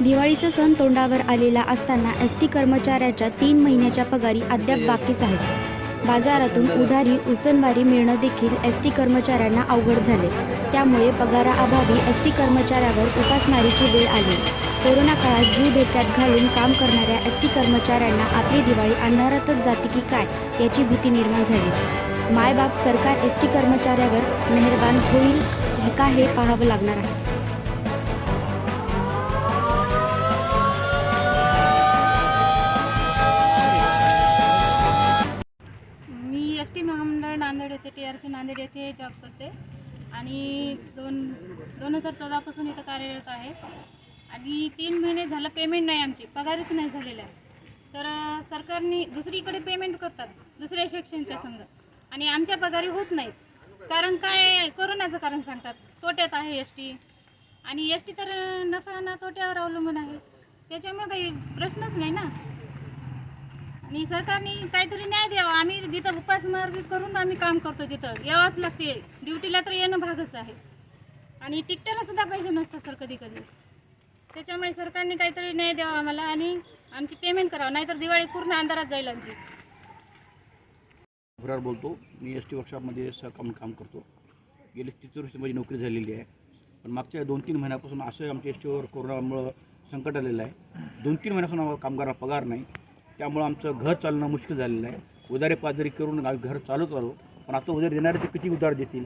दिवाळीचा सण तोंडावर आलेला असताना एस टी कर्मचाऱ्याच्या तीन महिन्याच्या पगारी अद्याप बाकीच आहेत. बाजारातून उधारी उसनवारी मिळणं देखील एस टी कर्मचाऱ्यांना अवघड झाले. त्यामुळे पगाराअभावी एस टी कर्मचाऱ्यावर उपासमारीची वेळ आली. कोरोना काळात जीव धोक्यात घालून काम करणाऱ्या एस टी कर्मचाऱ्यांना आपली दिवाळी अंधारातच जाते की काय याची भीती निर्माण झाली. मायबाप सरकार एस टी कर्मचाऱ्यावर मेहरबान होईल का हे पाहावं लागणार आहे? नांदेड येथे टी आर सी नांदेड येथे जॉब करते. आणि दोन दोन हजार चौदापासून इथं कार्यरत आहे. आणि तीन महिने झालं पेमेंट नाही आमची पगारच नाही झालेला तर सरकारने दुसरीकडे पेमेंट करतात दुसऱ्या सेक्शनच्या संघ. आणि आमच्या पगारी होत नाहीत. कारण काय कोरोनाचं कारण सांगतात. तोट्यात आहे एस टी. आणि एस टी तर नफा ना तोट्यावर अवलंबून आहे. त्याच्यामुळे काही प्रश्नच नाही ना. आणि सरकारने काहीतरी न्याय द्यावा. आम्ही जिथं उपासमार करून आम्ही काम करतो तिथं यावंच लागते. ड्युटीला तर येणं भागच आहे. आणि तिकट्याला सुद्धा पैसे नसतात सर कधी कधी त्याच्यामुळे सरकारने काहीतरी न्याय द्यावा आम्हाला आणि आमची पेमेंट करावं. नाहीतर दिवाळी पूर्ण अंधारात जाईल आमची. विरार बोलतो. मी एस टी वर्कशॉपमध्ये सहकाम काम करतो. गेले तीस वर्ष माझी नोकरी झालेली आहे. पण मागच्या दोन तीन महिन्यापासून असं आमच्या एस टीवर कोरोनामुळं संकट आलेलं आहे. दोन तीन महिन्यापासून आम्हाला कामगारांना पगार नाही. त्यामुळं आमचं घर चालणं मुश्किल झालेलं आहे. उदारे पाजारी करून आम्ही घर चालत आलो. पण आता उधार देणारे ते किती उधार देतील?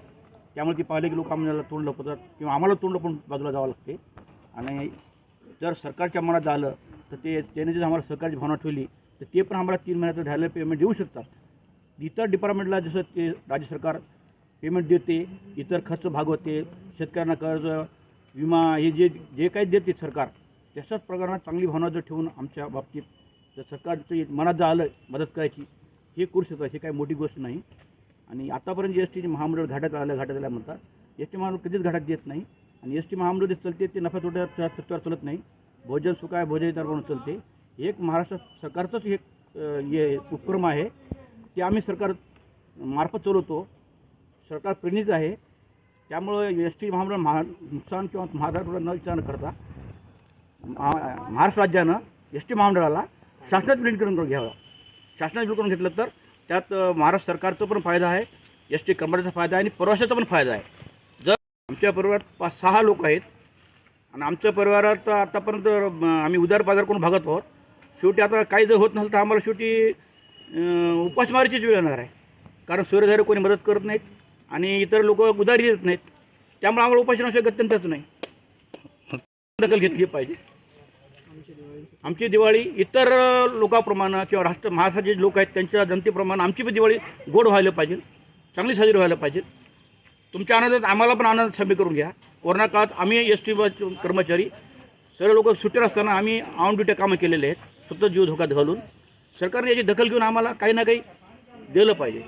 त्यामुळे ती पाहिले की लोक आम्हाला तोंड लपवतात किंवा आम्हाला तोंड लपून बाजूला जावं लागते. आणि जर सरकारच्या मनात झालं तर ते त्याने जर आम्हाला सरकारची भावना ठेवली तर ते पण आम्हाला तीन महिन्याचं झालं पेमेंट देऊ शकतात. इतर डिपार्टमेंटला जसं ते राज्य सरकार पेमेंट देते इतर खर्च भागवते शेतकऱ्यांना कर्ज विमा हे जे जे काही देते सरकार तशाच प्रकारात चांगली भावना जर ठेवून आमच्या बाबतीत जर सरकारचं मनात जर आलं मदत करायची हे करू शकतात हे काही मोठी गोष्ट नाही. आणि आतापर्यंत जी एस टी महामंडळ घाटात आलं घाटात आल्या म्हणतात एस टी महामंडळ कधीच घाटात देत नाही. आणि एस टी महामंडळ जे चालते ते नफा तोट्या तत्वावर चालत नाही. भोजन सुखाय भोजन इतर म्हणून चालते. हे एक महाराष्ट्र सरकारचंच एक हे उपक्रम आहे. ते आम्ही सरकार मार्फत चालवतो. सरकार प्रेरित आहे. त्यामुळं एस टी महामंडळ महा नुकसान किंवा महाराष्ट्र न विचार करता महा- महाराष्ट्र राज्यानं एस टी महामंडळाला शासनात विलीन करून घ्यावं. शासनात विलीन करून घेतलं तर त्यात महाराष्ट्र सरकारचा पण फायदा आहे एस टी कंपनीचा फायदा आहे आणि प्रवाशाचा पण फायदा आहे. जर आमच्या परिवारात पाच सहा लोक आहेत आणि आमच्या परिवारात आतापर्यंत आम्ही उदार बाजार करून भागत आहोत शेवटी आता काही जर होत नसेल तर आम्हाला शेवटी उपासमारीचीच वेळ येणार आहे. कारण सूर्यधारे कोणी मदत करत नाहीत आणि इतर लोक उदारी देत नाहीत. त्यामुळे आम्हाला उपासनाशिवाय गत्यंतच नाही. दखल घेतली पाहिजे. आमची दिवाळी. इतर लोकांप्रमाणे किंवा राष्ट्र महाराष्ट्राचे जे लोक आहेत त्यांच्या जनतेप्रमाणे आमची पण दिवाळी गोड व्हायला पाहिजे चांगली साजरी व्हायला पाहिजे. तुमच्या आनंदात आम्हाला पण आनंद सामील करून घ्या. कोरोना काळात आम्ही एस टी कर्मचारी सर्व लोक सुट्टीवर असताना आम्ही ऑन ड्युटी कामं केलेले आहेत. स्वतः जीव धोक्यात घालून सरकारने याची दखल घेऊन आम्हाला काही ना काही दिलं पाहिजे.